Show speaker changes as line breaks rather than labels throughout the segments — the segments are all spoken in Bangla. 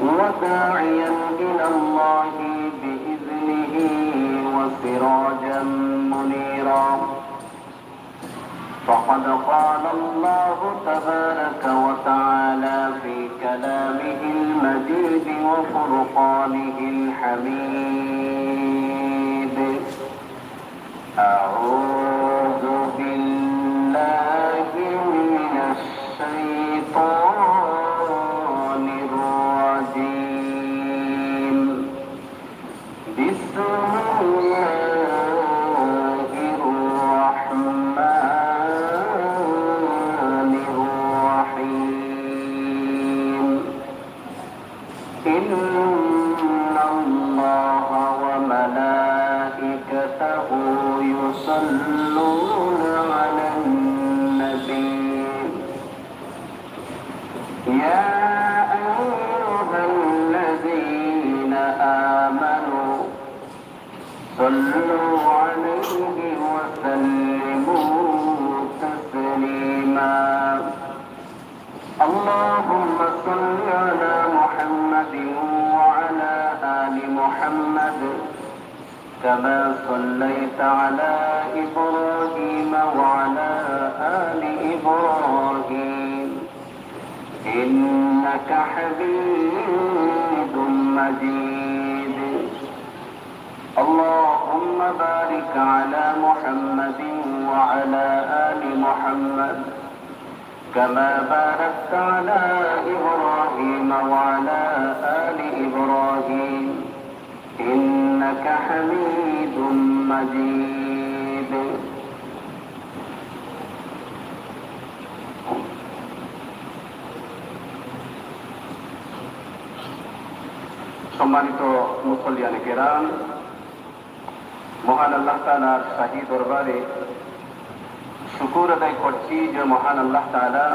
وداعيا إلى الله بإذنه وسراجا منيرا. فقد قال الله تبارك وتعالى في كلامه المجيد وفرقانه الحميد. أعوذ Allah. اللهم بارك على محمد وعلى آل محمد كما باركت على إبراهيم وعلى آل إبراهيم إنك حميد مجيد সম্মানিত মুসলিয়ানে কেরাম মহান আল্লাহ তালার শাহী দরবারে শুকুর আদায় করছি যে মহান আল্লাহ তালা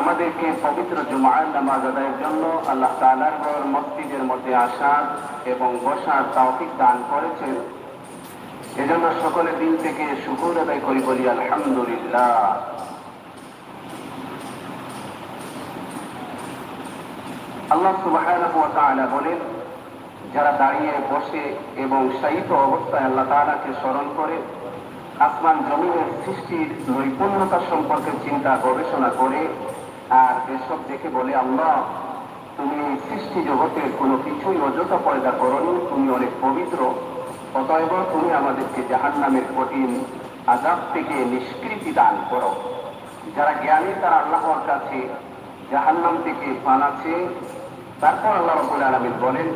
আমাদেরকে পবিত্র জুমার নামাজ আদায়ের জন্য আল্লাহ তালার ঘর মসজিদের মধ্যে আসার এবং বসার তৌফিক দান করেছেন। এজন্য সকলে দিন থেকে শুকুর আদায় করি বলি, আলহামদুলিল্লাহ। আল্লাহ সুবাহ বলেন যারা দাঁড়িয়ে বসে এবং সাহিত্য অবস্থায় আল্লাহ তালাকে স্মরণ করে আসমান জমিনের সৃষ্টির নৈপুণ্যতা সম্পর্কে চিন্তা গবেষণা করে আর এসব দেখে বলে, আল্লাহ, তুমি এই সৃষ্টি জগতের কোনো কিছুই অযথা পয়দা করনি, তুমি অনেক পবিত্র। অতএব তুমি আমাদেরকে জাহান নামের কঠিন আজাব থেকে নিষ্কৃতি দান করো। যারা জ্ঞানী, তারা আল্লাহর কাছে জাহান্নাম থেকে পানাচ্ছে তারপর আল্লাহ রবুল আলমিন বলেন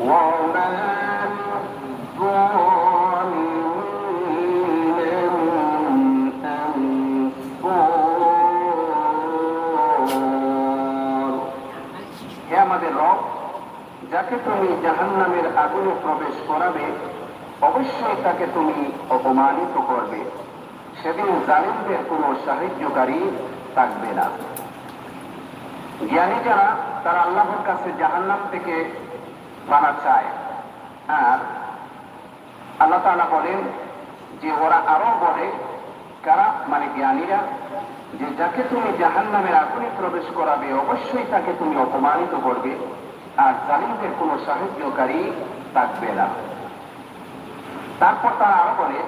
وما للظالمين যাকে তুমি জাহান্নামের আগুনে প্রবেশ করাবে, অবশ্যই তাকে তুমি অপমানিত করবে। সেদিন জালিমদের কোনো সাহায্যকারী থাকবে না। জ্ঞানী যারা, তারা আল্লাহর কাছে জাহান্নাম থেকে মানা চায়। আর আল্লাহ তাআলা বলেন যে, ওরা আরও বলে, কারা? মানে জ্ঞানীরা, যে যাকে তুমি জাহান নামের আগুনে প্রবেশ করাবে, অবশ্যই তাকে তুমি অপমানিত করবে। আর জালিমদের কোনো সাহায্যকারী থাকবে না। তারপর তারা আরও বলে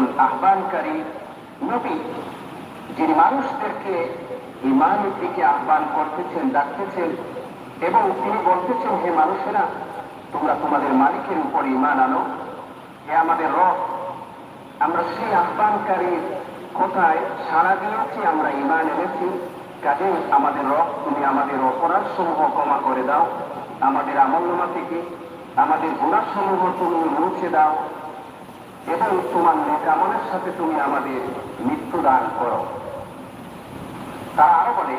একজন আহ্বানকারী নবী, যিনি মানুষদেরকে ইমানের দিকে আহ্বান করতেছেন, ডাকতেছেন এবং তিনি বলতেছেন, হে মানুষেরা, তোমরা তোমাদের মালিকের উপর ইমান আনো। হে আমাদের রব, আমরা সেই আহ্বানকারীর কোথায় সাড়া দিয়েছি, আমরা ইমান এনেছি। কাজে আমাদের রব, তুমি আমাদের অপরাধ সমূহ ক্ষমা করে দাও। আমাদের আমলনামা থেকে আমাদের গুণার সমূহ তুমি মুছে দাও। এবং তোমার নেকামনের সাথে তুমি আমাদের মৃত্যু দান করো। তারা আরও বলে,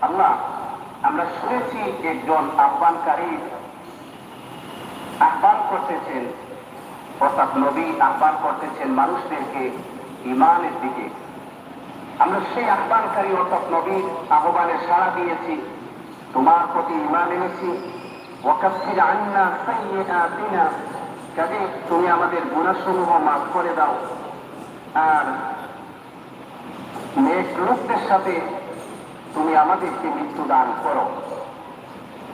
আল্লাহ, আমরা শুনেছি একজন আহ্বানকারী আহ্বান করতেছেন, অর্থাৎ নবী আহ্বান করতেছেন মানুষদেরকে ইমানের দিকে। আমরা সেই আহ্বানকারী, অর্থাৎ নবীর আহ্বানে সাড়া দিয়েছি, তোমার প্রতি ইমান এনেছি। ওয়াকাফির আন্না সাইয়্যাতিনা কাজে তুমি আমাদের গুণাসমূহ মাফ করে দাও আর নেক লোকদের সাথে তুমি আমাদেরকে মৃত্যু দান করো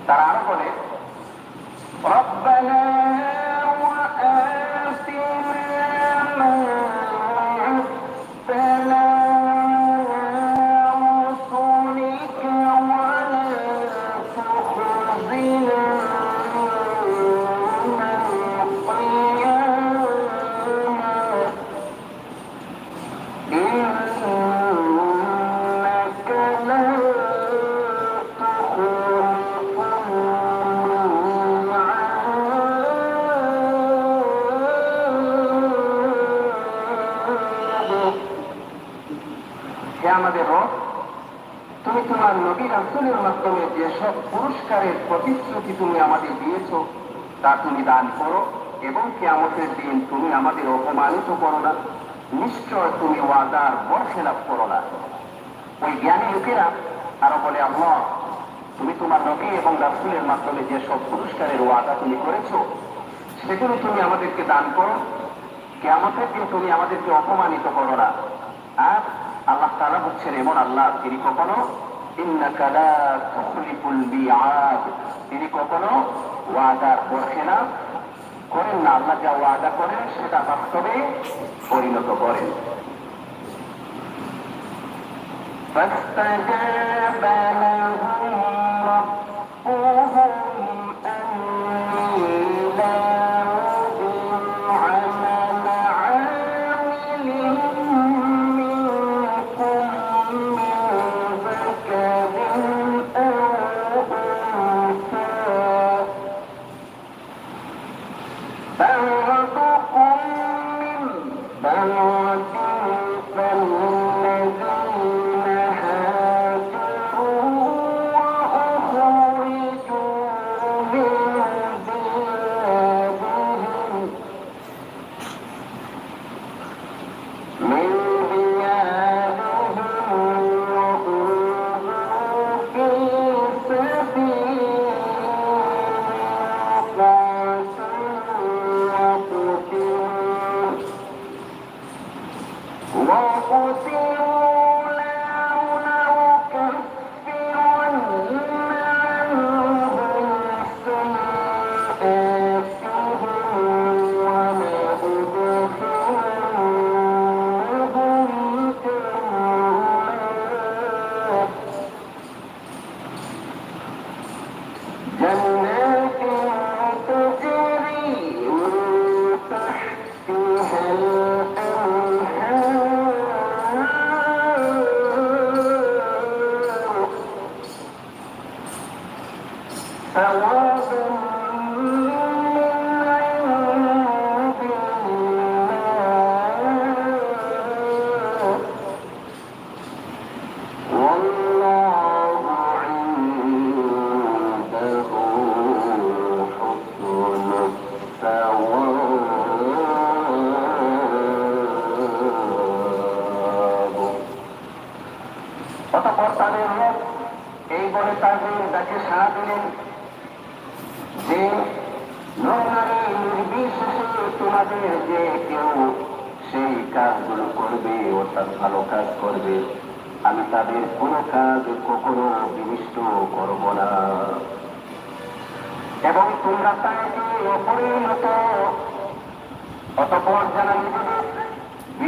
তারা আরো বলে ربنا وآتنا রাসুলের মাধ্যমে যেসব পুরস্কারের প্রতিশ্রুতি তুমি আমাদের দিয়েছ, তা তুমি দান করো এবং কেয়ামতের দিন তুমি আমাদের অপমানিত করো না। নিশ্চয় তুমি ওয়াদার বরখেলাপ করো না। ওই জ্ঞানী লোকেরা আরও বলে, আল্লাহ, তুমি তোমার নবী এবং রাসুলের মাধ্যমে যেসব পুরস্কারের ওয়াদা তুমি করেছ, সেগুলো তুমি আমাদেরকে দান করো। কেয়ামতের দিন তুমি আমাদেরকে অপমানিত করো না। আর আল্লাহ তারা হচ্ছেন এমন আল্লাহ তিনি কখনো ইন্নাকা লা তুখলিফুল মিআদ তিনি কখনো ওয়াদার বরখেলাপ করেন না আল্লাহ যা ওয়াদা করেন সেটা বাস্তবে পরিণত করেন فاستجاب لهم ربهم أني come on.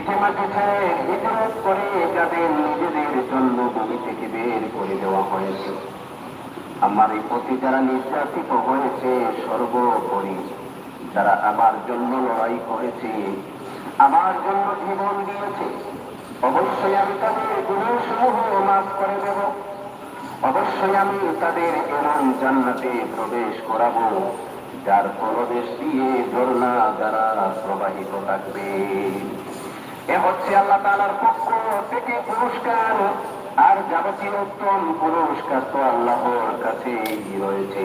পিঠে মাটি করে যাদের নিজেদের জন্য ভূমি থেকে বের করে দেওয়া হয়েছে। আমার এই প্রতি যারা নির্যাতিত হয়েছে, সর্বোপরি যারা আমার জন্য লড়াই করেছে, আমার জন্য জীবন দিয়েছে, অবশ্যই আমি তাদের গুণসমূহ মাফ করে দেব। অবশ্যই আমি তাদের এমন জান্নাতে প্রবেশ করাবো, যার প্রবেশ দিয়ে ঝর্ণা দ্বারা প্রবাহিত থাকবে। এ হচ্ছে আল্লাহ তালার পক্ষ থেকে পুরস্কার। আর যাবতীয় উত্তম পুরস্কার তো আল্লাহর কাছেই রয়েছে।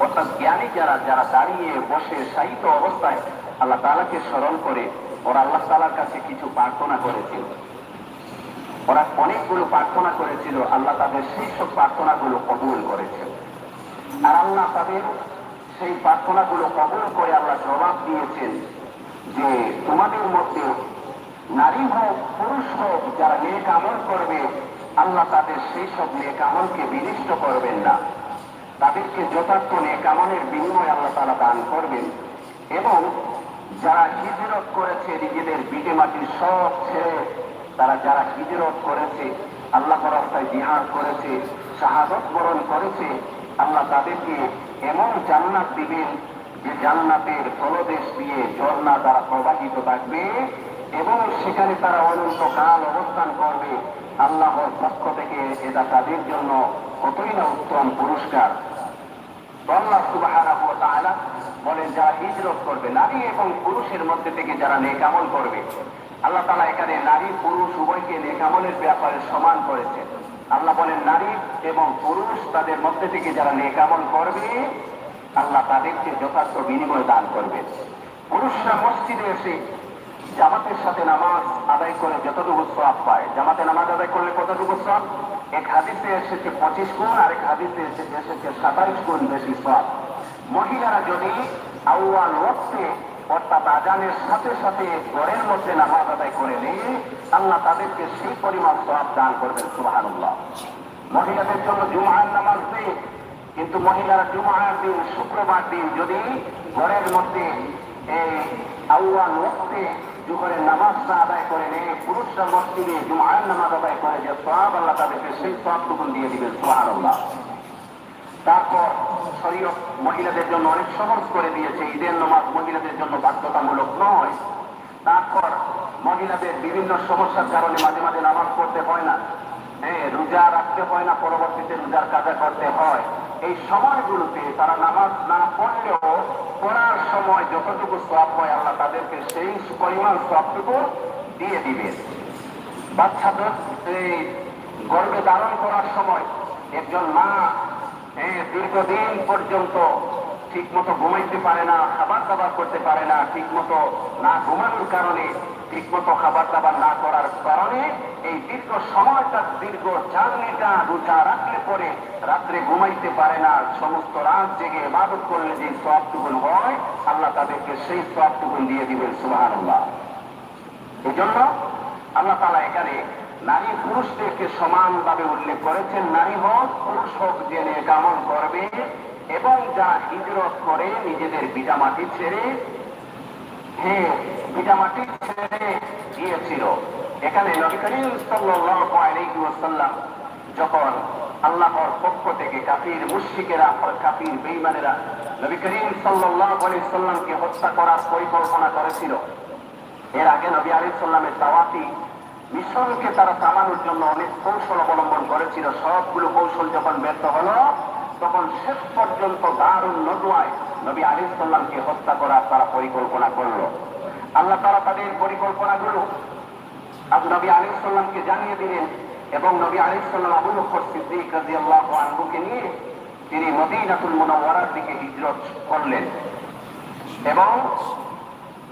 অর্থাৎ জ্ঞানী যারা যারা দাঁড়িয়ে বসে সাহিত্য অবস্থায় আল্লাহ তালাকে স্মরণ করে, ওরা আল্লাহ তালার কাছে কিছু প্রার্থনা করেছিল। ওরা অনেকগুলো প্রার্থনা করেছিল, আল্লাহ তাদের সেই সব প্রার্থনাগুলো কবুল করেছিল আর আল্লাহ তাদের সেই প্রার্থনাগুলো কবুল করে আল্লাহ জবাব দিয়েছেন। যে তোমাদের মধ্যে নারী হোক, পুরুষ হোক, যারা নেক আমল করবে, আল্লাহ তাদের সেই সব নেক আমলকে বিনিষ্ট করবেন না। তাদেরকে যথার্থ নেক আমলের বিনিময় আল্লাহ তারা দান করবেন। এবং যারা হিজরত করেছে নিজেদের বিটে মাটির সব ছেড়ে, তারা যারা হিজরত করেছে, আল্লাহ রাস্তায় বিহার করেছে, শাহাদত বরণ করেছে, আল্লাহ তাদেরকে এমন জান্নাত দিবেন জান্নাতের তলদেশ দিয়ে ঝর্ণা দ্বারা প্রবাহিত থাকবে এবং সেখানে তারা অনন্তকাল অবস্থান করবে। আল্লাহর পক্ষ থেকে এটা তাদের জন্য কতই না উত্তম পুরস্কার। আল্লাহ তাআলা বলেন, যারা হিজরত করবে, নারী এবং পুরুষের মধ্যে থেকে যারা নেকামল করবে, আল্লাহ তাআলা এখানে নারী, পুরুষ, উভয়কে নেকামলের ব্যাপারে সমান করেছে আল্লাহ বলেন, নারী এবং পুরুষ তাদের মধ্যে থেকে যারা নেকামল করবে আল্লাহ তাদেরকে যথার্থ বিনিময় দান করবে পুরুষরা মসজিদে এসে জামাতের সাথে নামাজ আদায় করে যতটুকু সব পায়। জামাতে নামাজ আদায় করলে কতটুকু সব এক হাদিসে এসেছে পঁচিশ গুণ আর এক হাদিসে এসেছে এসেছে সাতাইশ গুণ বেশি সব মহিলারা যদি আউয়াল ওয়াক্তে অর্থাৎ আজানের সাথে সাথে ঘরের মধ্যে নামাজ আদায় করে নেই আল্লাহ তাদেরকে সেই পরিমাণ সব দান করবেন, সুবহানাল্লাহ। মহিলাদের জন্য জুমার নামাজ নেই। কিন্তু মহিলারা জুমার দিন, শুক্রবার দিন যদি ঘরের মধ্যে এই আউয়াল ওয়াক্তে জুহরের নামাজটা আদায় করে নেয়, পুরুষরা মসজিদে জুমার নামাজ আদায় করে, যে সব আল্লাহ তাদেরকে সেই সবটুকু দিয়ে দিবেন সোহার আল্লাহ তারপর শরীয়ত মহিলাদের জন্য অনেক সহজ করে দিয়েছে, ঈদের নামাজ মহিলাদের জন্য বাধ্যতামূলক নয়। তারপর মহিলাদের বিভিন্ন সমস্যার কারণে মাঝে মাঝে নামাজ পড়তে হয় না। হ্যাঁ রোজা রাখতে হয় না, পরবর্তীতে রোজার কাজা করতে হয়। এই সময়গুলোতে তারা নামাজ না পড়লেও পড়ার সময় যতটুকু সব হয় আল্লাহ তাদেরকে সেই পরিমাণ সবটুকু দিয়ে দিবেন। বাচ্চাদের এই গর্বে ধারণ করার সময় একজন মা দীর্ঘদিন পর্যন্ত ঠিক মতো ঘুমাইতে পারে না, খাবার দাবার করতে পারে না ঠিক মতো না ঘুমানোর কারণে ঠিক মতো খাবার দাবার না করার কারণে এই দীর্ঘ সময়টা দীর্ঘ জার্নিটা রোজা রাখলে পরে রাত্রে ঘুমাইতে পারে না। সমস্ত রাত জেগে ইবাদত করলে যে সবটুকুন হয়, আল্লাহ তাদেরকে সেই সবটুকুন দিয়ে দিবেন সুবাহ এই জন্য আল্লাহ তালা এখানে নারী পুরুষদেরকে সমানভাবে উল্লেখ করেছেন। নারী হোক, পুরুষ হোক জেনে কামন করবে এবং যারা হিজরত করে নিজেদের বিটামাটি ছেড়ে হ্যাঁ বিটামাটি ছেড়ে গিয়েছিল এখানে নবী করিম সাল্লাল্লাহু আলাইহি ওয়াসাল্লাম যখন আল্লাহর কাফির মুশরিকেরা কাফির বেঈমানেরা নবী করিম সাল্লাল্লাহু আলাইহি সাল্লামকে হত্যা করার পরিকল্পনা করেছিল। এর আগে নবী আলী সাল্লামের দাওয়াতি মিশনকে তারা থামানোর জন্য অনেক কৌশল অবলম্বন করেছিল। সবগুলো কৌশল যখন ব্যর্থ হলো, তখন শেষ পর্যন্ত দারুণ নদুয়ায় নবী আলী সাল্লামকে হত্যা করার তারা পরিকল্পনা করল। আল্লাহ তারা তাদের পরিকল্পনাগুলো আজ নবী আলী সাল্লামকে জানিয়ে দিলেন এবং নবী আলী সাল্লাম আবু বকর সিদ্দিক রাদিয়াল্লাহু আনহুকে নিয়ে তিনি মদিনাতুল মুনাওয়ারার দিকে হিজরত করলেন। এবং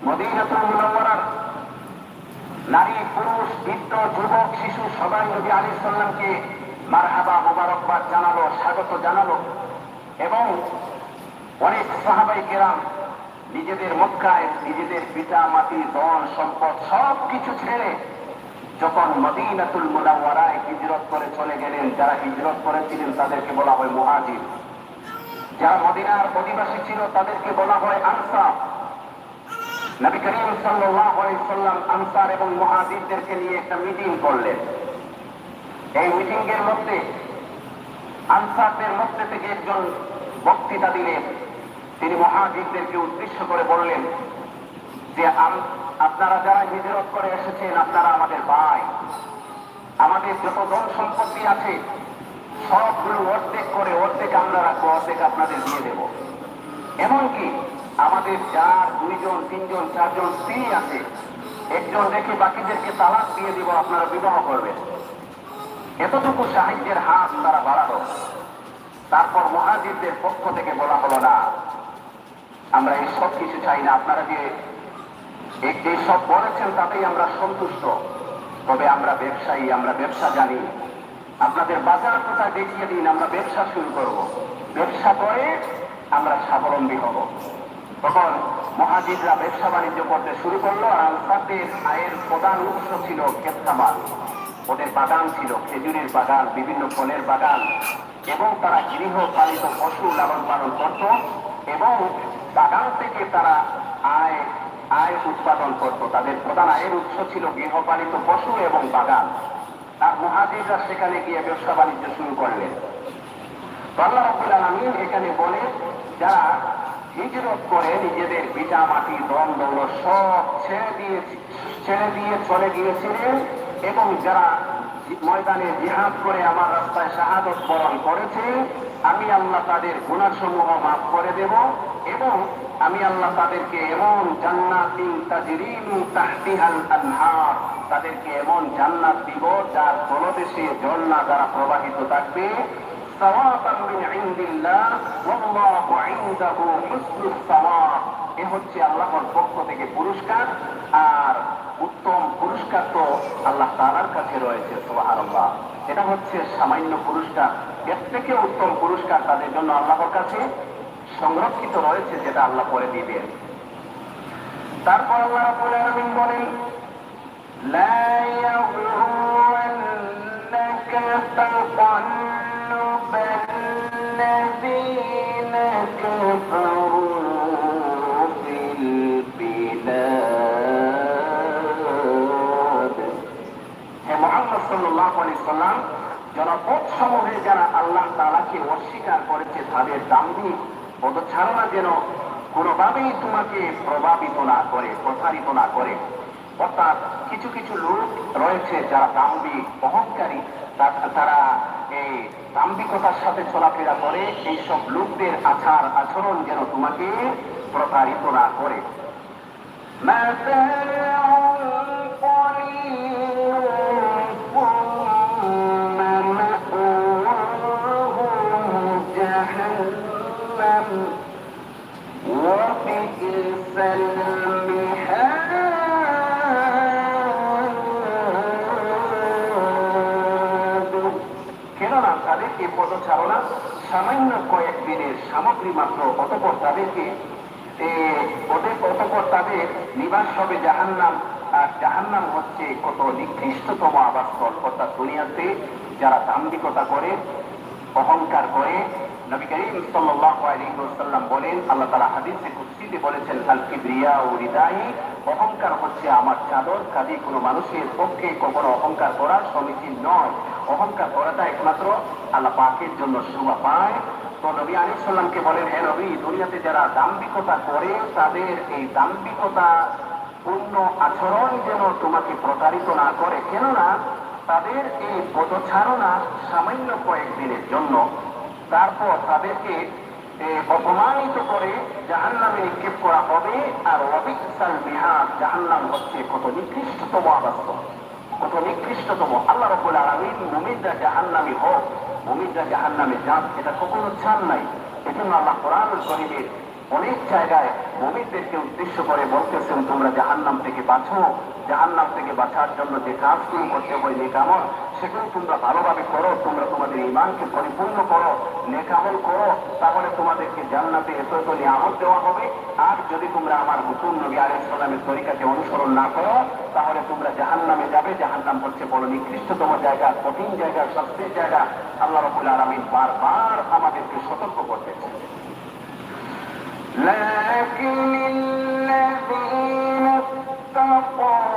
মদিনাতুল মুনাওয়ারার নারী, পুরুষ, বৃদ্ধ, যুবক, শিশু সবাই নবী আলী সাল্লামকে মারহাবা মোবারকবাদ জানালো, স্বাগত জানালো এবং অনেক সাহাবাই কেরাম নিজেদের মক্কায় নিজেদের পিতা, মাটি, ধন, সম্পদ সব কিছু ছেড়ে যখন মদিনাতুল মুনাওয়ারায় হিজরত করে চলে গেলেন, যারা হিজরত করেছিলেন তাদেরকে বলা হয় মুহাজির। যারা মদিনার অধিবাসী ছিল তাদেরকে বলা হয় আনসার। নবী করিম সাল্লাম আনসার এবং মুহাজিরদেরকে নিয়ে একটা মিটিং করলেন। এই মিটিং এর মধ্যে আনসারদের মধ্যে থেকে একজন বক্তৃতা দিলেন। তিনি মহাজিদদেরকে উদ্দেশ্য করে বললেন যে আপনারা যারা হিজরত করে এসেছেন, আপনারা আমাদের ভাই। আমাদের যত ধন সম্পত্তি আছে, সবগুলো অর্ধেক করে অর্ধেক আমরা রাখব, অর্ধেক আপনাদের দিয়ে দেব। এমনকি আমাদের যার দুইজন, তিনজন, চারজন স্ত্রী আছে, একজন রেখে বাকিদেরকে তালাক দিয়ে দিব, আপনারা বিবাহ করবেন। এতটুকু সাহায্যের হাত তারা বাড়ালো। তারপর মহাজিদদের পক্ষ থেকে বলা হলো, না আমরা এই সব কিছু চাই না। আপনারা যে এই সব বলেছেন তাতেই আমরা সন্তুষ্ট। তবে আমরা ব্যবসায়ী, আমরা ব্যবসা জানি। আপনাদের বাজার কোথায় দেখিয়ে দিন, আমরা ব্যবসা শুরু করব। ব্যবসা করে আমরা স্বাবলম্বী হব। তখন মহাজিদরা ব্যবসা বাণিজ্য করতে শুরু করল আর আনসারদের আয়ের প্রধান উৎস ছিল ক্ষেত্রাবাদ ওদের বাগান ছিল, খেজুরের বাগান, বিভিন্ন ফলের বাগান। এবং তারা গৃহপালিত পশু লালন পালন করত এবং বাগান থেকে তারা আয় আয় উৎপাদন করত। তাদের প্রধান আয়ের উৎস ছিল গৃহপালিত পশু এবং বাগান। আর মহাজিদরা সেখানে গিয়ে ব্যবসা বাণিজ্য শুরু করলেন। আল্লাহ আলামিন এখানে বলে যারা হিজরত করে নিজেদের ভিটা মাটি, দম, দৌলত সব ছেড়ে দিয়ে ছেড়ে দিয়ে চলে গিয়েছিলেন এবং যারা ময়দানে জিহাদ করে আমার রাস্তায় শাহাদত বরণ করেছে, আমি আল্লাহ তাদের গুণাসমূহ মাফ করে দেব এবং আমি আল্লাহ তাদেরকে এমন তাদেরকে এমন জান্নাত দিব যার তলদেশে ঝর্ণা দ্বারা প্রবাহিত থাকবে। এ হচ্ছে আল্লাহর পক্ষ থেকে পুরস্কার। আর উত্তম পুরস্কার তো আল্লাহ তাআলার কাছে রয়েছে সুবহানাল্লাহ এটা হচ্ছে সামান্য পুরস্কার এর থেকে উত্তম পুরস্কার তাদের জন্য আল্লাহর কাছে সংরক্ষিত রয়েছে যেটা আল্লাহ করে দিবেন তারপর আল্লাহ রাব্বুল আলামিন বলেন لا يغرنك تقلب জনপদ সমূহে যারা আল্লাহ তালাকে অস্বীকার করেছে, তাদের দাম্ভিক পদচারণা যেন কোনোভাবেই তোমাকে প্রভাবিত না করে, প্রসারিত না করে। অর্থাৎ কিছু কিছু লোক রয়েছে যারা দাম্ভিক অহংকারী। তারা এই দাম্ভিকতার সাথে চলাফেরা করে, এইসব লোকদের আচার আচরণ যেন তোমাকে প্রতারিত না করে। তাদেরকে ওদের অতপর তাদের নিবাস হবে জাহান্নাম, আর জাহান্নাম হচ্ছে কত নিকৃষ্টতম আবাসস্থল। অর্থাৎ দুনিয়াতে যারা দাম্ভিকতা করে, অহংকার করে, নবী করিম বলেন, আল্লাহ তাআলা হাদিসে কুদসিতে বলেছেন আল কিবরিয়া ও রিদাই অহংকার হচ্ছে আমার চাদর কাজে কোনো মানুষের পক্ষে কখনো অহংকার করা সমীচীন নয়। অহংকার করাটা একমাত্র আল্লাহ পাকের জন্য শোভা পায়। তো নবী আলী সাল্লামকে বলেন হ্যাঁ নবী, দুনিয়াতে যারা দাম্ভিকতা করে, তাদের এই দাম্ভিকতা পূর্ণ আচরণ যেন তোমাকে প্রতারিত না করে। কেননা তাদের এই পদচারণা সামান্য কয়েকদিনের জন্য। তারপর তাদেরকে অপমানিত করে জাহান্নামে নিক্ষেপ করা হবে। আর অবিকসাল বিহার জাহান্নাম হচ্ছে কত নিকৃষ্টতম আবাস্ত কত নিকৃষ্টতম আল্লাহ রব্বুল আলমিন মুমিনরা জাহান্নামি হোক, মুমিনরা জাহান্নামে যান এটা কখনো চান নাই। এজন্য আল্লাহ কোরআন শরীফের অনেক জায়গায় মুমিনদেরকে উদ্দেশ্য করে বলতেছেন, তোমরা জাহান্নাম থেকে বাঁচো। জাহান্নাম থেকে বাঁচার জন্য যে কাজগুলো করতে হয় নেকামল সেগুলো তোমরা ভালোভাবে করো। তোমরা তোমাদের ইমানকে পরিপূর্ণ করো নেকামল করো। তাহলে তোমাদেরকে জান্নাতে এত এত নিয়ামত দেওয়া হবে। আর যদি তোমরা আমার হুকুম নবী আলী সালামের তরিকাকে অনুসরণ না করো, তাহলে তোমরা জাহান্নামে যাবে। জাহান্নাম হচ্ছে বড় নিকৃষ্টতম জায়গা, কঠিন জায়গা সবচেয়ে জায়গা। আল্লাহ রবুল আলমিন বারবার আমাদেরকে সতর্ক করতেছে لكن الذين اتقوا